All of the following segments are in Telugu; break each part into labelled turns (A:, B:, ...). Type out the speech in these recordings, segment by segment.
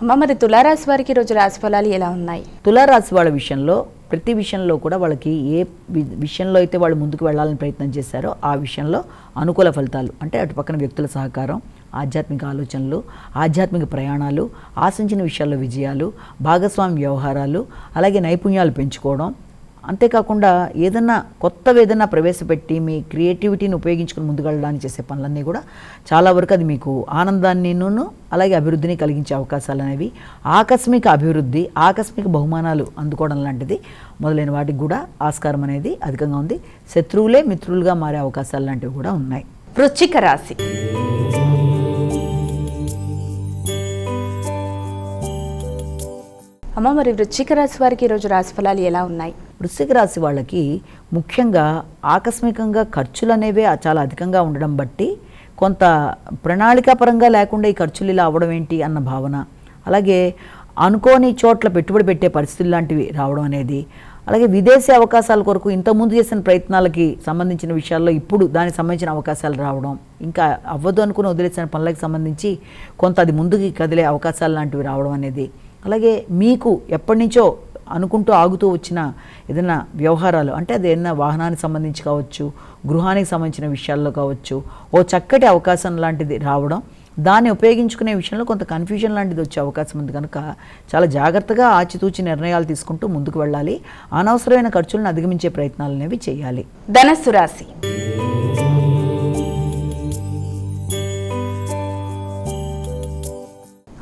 A: అమ్మ మరి తులారాశి వారికి రోజు రాశిఫలాలు ఎలా ఉన్నాయి?
B: తులారాశి వాళ్ళ విషయంలో ప్రతి విషయంలో కూడా వాళ్ళకి ఏ విషయంలో అయితే వాళ్ళు ముందుకు వెళ్ళాలని ప్రయత్నం చేశారో ఆ విషయంలో అనుకూల ఫలితాలు అంటే అటు పక్కన వ్యక్తుల సహకారం ఆధ్యాత్మిక ఆలోచనలు ఆధ్యాత్మిక ప్రయాణాలు ఆశించిన విషయాల్లో విజయాలు భాగస్వామి వ్యవహారాలు అలాగే నైపుణ్యాలు పెంచుకోవడం అంతేకాకుండా ఏదన్నా కొత్తవి ఏదైనా ప్రవేశపెట్టి మీ క్రియేటివిటీని ఉపయోగించుకుని ముందుకెళ్ళడానికి చేసే పనులన్నీ కూడా చాలా వరకు అది మీకు ఆనందాన్నిను అలాగే అభివృద్ధిని కలిగించే అవకాశాలు అనేవి ఆకస్మిక అభివృద్ధి ఆకస్మిక బహుమానాలు అందుకోవడం లాంటిది మొదలైన వాటికి కూడా ఆస్కారం అనేది అధికంగా ఉంది. శత్రువులే మిత్రులుగా మారే అవకాశాలు లాంటివి కూడా ఉన్నాయి.
A: వృచ్చిక రాశి. అమ్మ మరి వృచ్చిక రాశి వారికి ఈరోజు రాశి ఫలాలు ఎలా ఉన్నాయి?
B: వృశ్చిక రాశి వాళ్ళకి ముఖ్యంగా ఆకస్మికంగా ఖర్చులు అనేవే చాలా అధికంగా ఉండడం బట్టి కొంత ప్రణాళికాపరంగా లేకుండా ఈ ఖర్చులు ఇలా అవ్వడం ఏంటి అన్న భావన. అలాగే అనుకోని చోట్ల పెట్టుబడి పెట్టే పరిస్థితులు లాంటివి రావడం అనేది. అలాగే విదేశీ అవకాశాల కొరకు ఇంతకుముందు చేసిన ప్రయత్నాలకి సంబంధించిన విషయాల్లో ఇప్పుడు దానికి సంబంధించిన అవకాశాలు రావడం. ఇంకా అవ్వదు అనుకుని వదిలేసిన పనులకు సంబంధించి కొంత అది ముందుకు కదిలే అవకాశాలు లాంటివి రావడం అనేది. అలాగే మీకు ఎప్పటి నుంచో అనుకుంటూ ఆగుతూ వచ్చిన ఏదైనా వ్యవహారాలు అంటే అది ఏదైనా వాహనానికి సంబంధించి కావచ్చు గృహానికి సంబంధించిన విషయాల్లో కావచ్చు ఓ చక్కటి అవకాశం లాంటిది రావడం దాన్ని ఉపయోగించుకునే విషయంలో కొంత కన్ఫ్యూజన్ లాంటిది వచ్చే అవకాశం ఉంది. కనుక చాలా జాగ్రత్తగా ఆచితూచి నిర్ణయాలు తీసుకుంటూ ముందుకు వెళ్ళాలి. అనవసరమైన ఖర్చులను అధిగమించే ప్రయత్నాలు అనేవి చేయాలి.
A: ధనస్సు రాశి.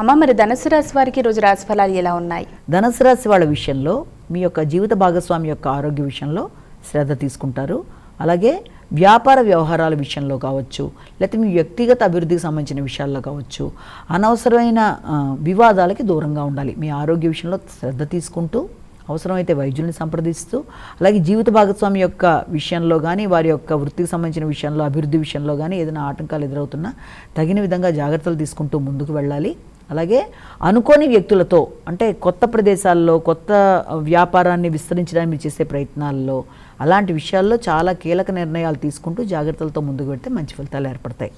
A: అమ్మ మరి ధనుసు రాశి వారికి రోజు రాశి ఫలాలు ఎలా ఉన్నాయి?
B: ధనుసు రాశి వాళ్ళ విషయంలో మీ యొక్క జీవిత భాగస్వామి యొక్క ఆరోగ్య విషయంలో శ్రద్ధ తీసుకుంటారు. అలాగే వ్యాపార వ్యవహారాల విషయంలో కావచ్చు లేకపోతే మీ వ్యక్తిగత అభివృద్ధికి సంబంధించిన విషయాల్లో కావచ్చు అనవసరమైన వివాదాలకి దూరంగా ఉండాలి. మీ ఆరోగ్య విషయంలో శ్రద్ధ తీసుకుంటూ అవసరమైతే వైద్యుల్ని సంప్రదిస్తూ అలాగే జీవిత భాగస్వామి యొక్క విషయంలో కానీ వారి యొక్క వృత్తికి సంబంధించిన విషయంలో అభివృద్ధి విషయంలో కానీ ఏదైనా ఆటంకాలు ఎదురవుతున్నా తగిన విధంగా జాగ్రత్తలు తీసుకుంటూ ముందుకు వెళ్ళాలి. అలాగే అనుకోని వ్యక్తులతో అంటే కొత్త ప్రదేశాల్లో కొత్త వ్యాపారాన్ని విస్తరించడానికి మీరు చేసే ప్రయత్నాల్లో అలాంటి విషయాల్లో చాలా కీలక నిర్ణయాలు తీసుకుంటూ జాగ్రత్తలతో ముందుకు పెడితే మంచి ఫలితాలు ఏర్పడతాయి.